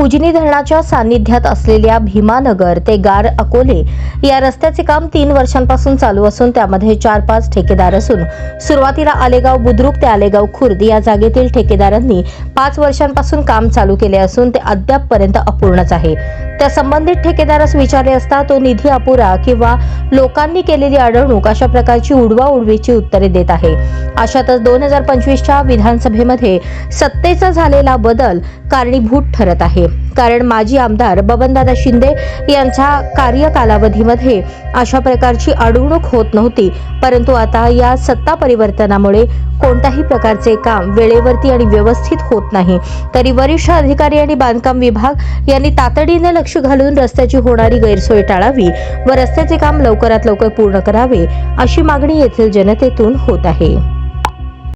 उजनी धरणाच्या सान्निध्यात असलेल्या भीमानगर ते गार अकोले या रस्त्याचे काम तीन वर्षांपासून चालू असून त्यामध्ये चार पाच ठेकेदार असून सुरुवातीला आलेगाव बुद्रुक ते आलेगाव खुर्द या जागेतील ठेकेदारांनी पाच वर्षांपासून काम चालू केले असून ते अद्यापपर्यंत अपूर्णच आहे. त्या संबंधित ठेकेदारास विचारले असता तो निधी अपुरा किंवा लोकांनी केलेली अडवणूक अशा प्रकारची उडवा उडवीची उत्तरे देत आहे. अशातच दोन हजार पंचवीसच्या विधानसभेमध्ये सत्तेचा झालेला बदल कारणीभूत ठरत आहे. कारण माजी आमदार बबनदादा शिंदे यांच्या कार्यकालावधीमध्ये अशा प्रकारची अडवणूक होत नव्हती. परंतु आता या सत्ता परिवर्तनामुळे कोणत्याही प्रकारचे काम वेळेवरती आणि व्यवस्थित होत नाही. तरी वरिष्ठ अधिकारी आणि बांधकाम विभाग यांनी तातडीने लक्ष घालून रस्त्याची होणारी गैरसोय टाळावी व रस्त्याचे काम लवकरात लवकर पूर्ण करावे अशी मागणी येथील जनतेतून होत आहे.